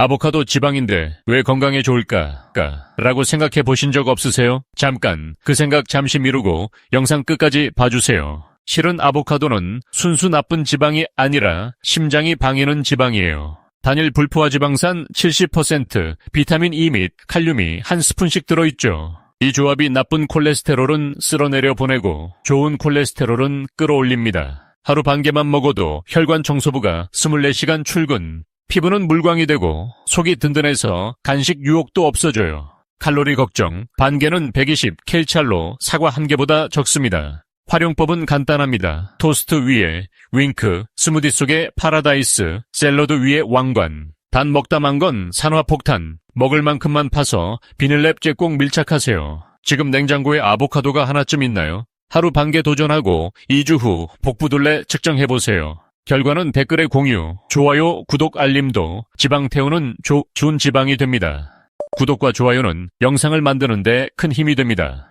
아보카도 지방인데 왜 건강에 좋을까? 라고 생각해 보신 적 없으세요? 잠깐 그 생각 잠시 미루고 영상 끝까지 봐주세요. 실은 아보카도는 순수 나쁜 지방이 아니라 심장이 방해는 지방이에요. 단일 불포화 지방산 70%, 비타민 E 및 칼륨이 한 스푼씩 들어있죠. 이 조합이 나쁜 콜레스테롤은 쓸어내려 보내고 좋은 콜레스테롤은 끌어올립니다. 하루 반 개만 먹어도 혈관 청소부가 24시간 출근, 피부는 물광이 되고 속이 든든해서 간식 유혹도 없어져요. 칼로리 걱정, 반 개는 120 켈찰로 사과 한 개보다 적습니다. 활용법은 간단합니다. 토스트 위에 윙크, 스무디 속에 파라다이스, 샐러드 위에 왕관. 단 먹다 만 건 산화폭탄, 먹을 만큼만 파서 비닐랩 꼭 밀착하세요. 지금 냉장고에 아보카도가 하나쯤 있나요? 하루 반개 도전하고 2주 후 복부둘레 측정해보세요. 결과는 댓글에 공유, 좋아요, 구독, 알림도 지방 태우는 조, 준 지방이 됩니다. 구독과 좋아요는 영상을 만드는데 큰 힘이 됩니다.